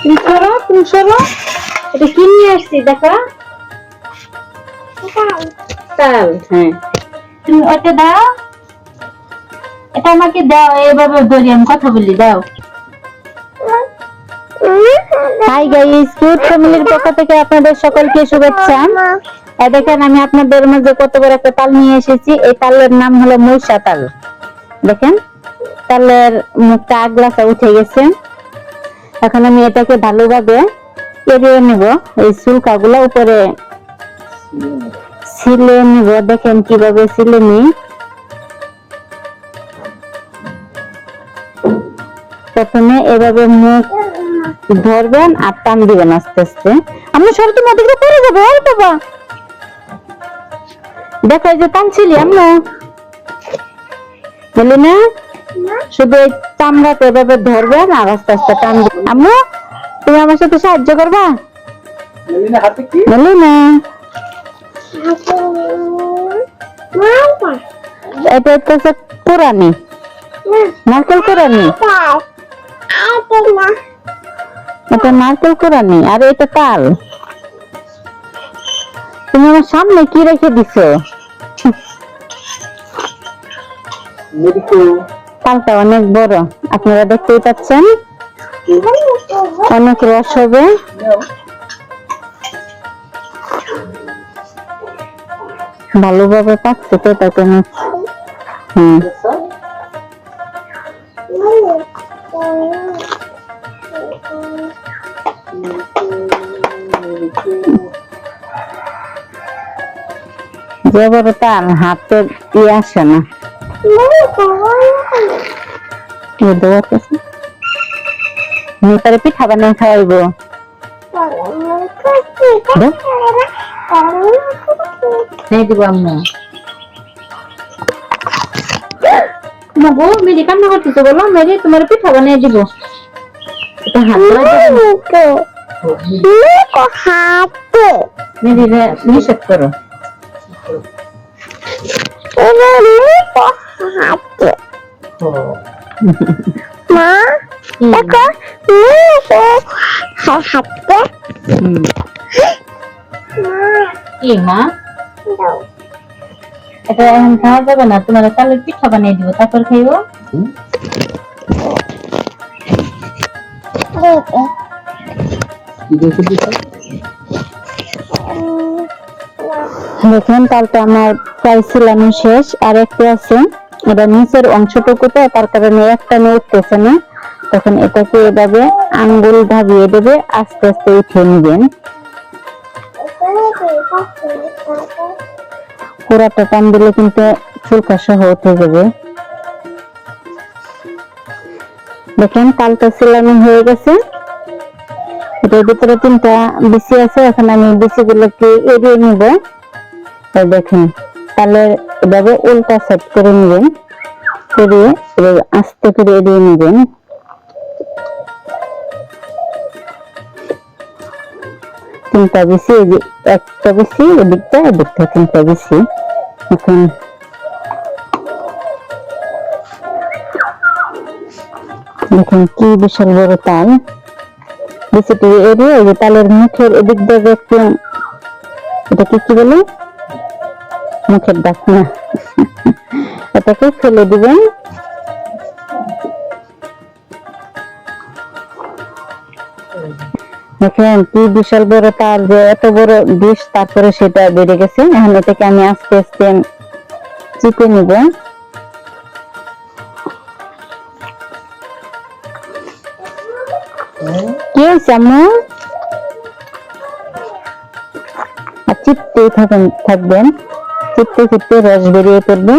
তুমি সরো তুমি সরো এটা কি নিয়ে আসছি দেখা তাল হ্যাঁ তুমি ওটা দাও এটা আমাকে দাও এভাবে ধরি আমি কথা বলি দাও হাই গাইস কিউট ফ্যামিলির পক্ষ থেকে আপনাদের সকলকে শুভেচ্ছা দেখেন, আমি আপনাদের মধ্যে কত বড় একটা তাল নিয়ে এসেছি। এই তালের নাম হলো মৈশা তাল। দেখেন, তালের মুখটা আগলাসা উঠে গেছে। এখন আমি এটাকে ভালোভাবে এড়িয়ে নিব। এই চুলকাগুলো উপরে ছিলে নিব। দেখেন কীভাবে ছিলে নি প্রথমে এভাবে মুখ ধরবেন আর টান দিবেন আস্তে আস্তে। আমি সরতে মধ্যে দিয়ে পড়ে যাব? বাবা। দেখো যে টানছিলি আমরা বলি না? শুধু এই চামড়াতে এভাবে ধরবেন আর আস্তে আস্তে টান দিবেন আম্মু তুমি আমার সাথে সাহায্য করবা? বলি না এটা হচ্ছে কোরআনি নারকেল কোরআনি এটা নারকেল কোরআনি আর এটা তাল। তুমি আমার সামনে কি রেখে দিছো? তালটা অনেক বড়। আপনারা দেখতেই পাচ্ছেন? অনেক রস হবে। ভালোভাবে পাকছে তো হম। যে বড় তাল, হাতে দিয়ে আসে না। তারে পিঠা বানিয়ে খাওয়াইবো এই দিব আম্মু মগো মেরি কান্না করতেছো বলো মেরি তোমার পিঠা বানিয়ে দিব এটা হাত মেরি নিষেধ করো হুম। কি মা এটা এখন খাওয়া যাবে না তোমার তালের পিঠা বানিয়ে দিব তারপর খাইবো কি দেখে দিছো দেখেন তালটা আমার প্রায় ছিলানো শেষ। আর একটু আছে, এটা নিচের অংশটুকুতে, তার কারণে একটা নিয়ে উঠতেছে না। তখন এটাকে এভাবে আঙ্গুল ভাবিয়ে দেবে, আস্তে আস্তে উঠিয়ে নিবেন। পুরাটা টান দিলে কিন্তু চুলকা সহ উঠে যাবে। দেখেন তালটা সিলানো হয়ে গেছে। এটার ভিতরে তিনটা বিসি আছে, এখন আমি বিসি গুলোকে এড়িয়ে নিব। এই দেখেন, তাহলে এভাবে উল্টা সেট করে নেবেন করে এভাবে আস্তে করে এড়িয়ে নেবেন। তিনটা বেশি একটা বেশি, এদিকটা এদিকটা তিনটা বেশি। এখন দেখেন কি বিশাল বড় তাল। বেশিটি এড়িয়ে যে তালের মুখের এদিক দিয়ে এটা কি বলে? মুখের ডাক না। এটাকে ফেলে দিবেন। দেখেন কি বিশাল বড় তার যে এত বড় বিষ, তারপরে সেটা বেড়ে গেছে। এখন এটাকে আমি আস্তে আস্তে চিপে নিব। কি হয়েছে আম্মু? চিপতেই থাকেন, থাকবেন। চিপতে চিপতে রস বেরিয়ে পড়বে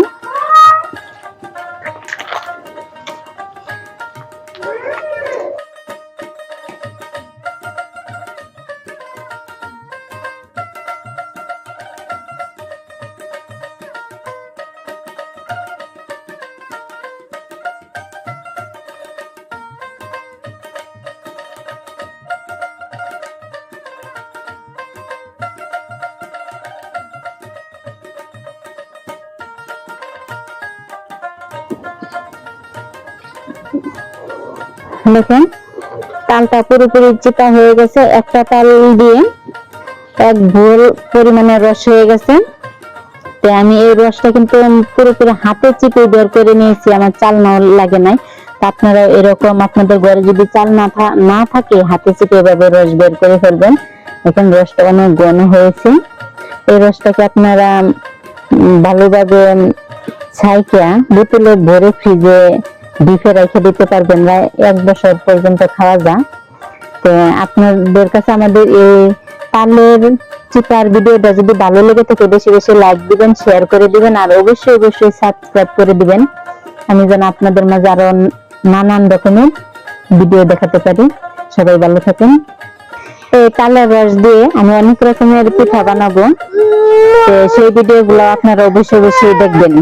দেখেন, তালটা পুরোপুরি চিপা হয়ে গেছে, একটা তাল দিয়ে এক ভুল পরিমাণে রস হয়ে গেছে। তো আমি এই রসটা কিন্তু পুরোপুরি হাতে চিপে বের করে নিয়েছি, আমার চাল না লাগে নাই। তা আপনারা এরকম আপনাদের ঘরে যদি চাল না না থাকে, হাতে চিপে এভাবে রস বের করে ফেলবেন। এখন রসটা অনেক ঘন হয়েছে। এই রসটাকে আপনারা ভালোভাবে ছাইকা বোতলে ভরে ফ্রিজে ডিপে রেখে দিতে পারবেন না এক বছর পর্যন্ত খাওয়া যায়। তো আপনাদের কাছে আমাদের এই তালের চিপার ভিডিওটা যদি ভালো লেগে থাকে, বেশি বেশি লাইক দিবেন শেয়ার করে দিবেন, আর অবশ্যই অবশ্যই সাবস্ক্রাইব করে দিবেন। আমি যেন আপনাদের মাঝে আরও নানান রকমের ভিডিও দেখাতে পারি। সবাই ভালো থাকেন। এই তালের রস দিয়ে আমি অনেক রকমের পিঠা বানাবো। সেই ভিডিওগুলো আপনারা অবশ্যই অবশ্যই দেখবেন।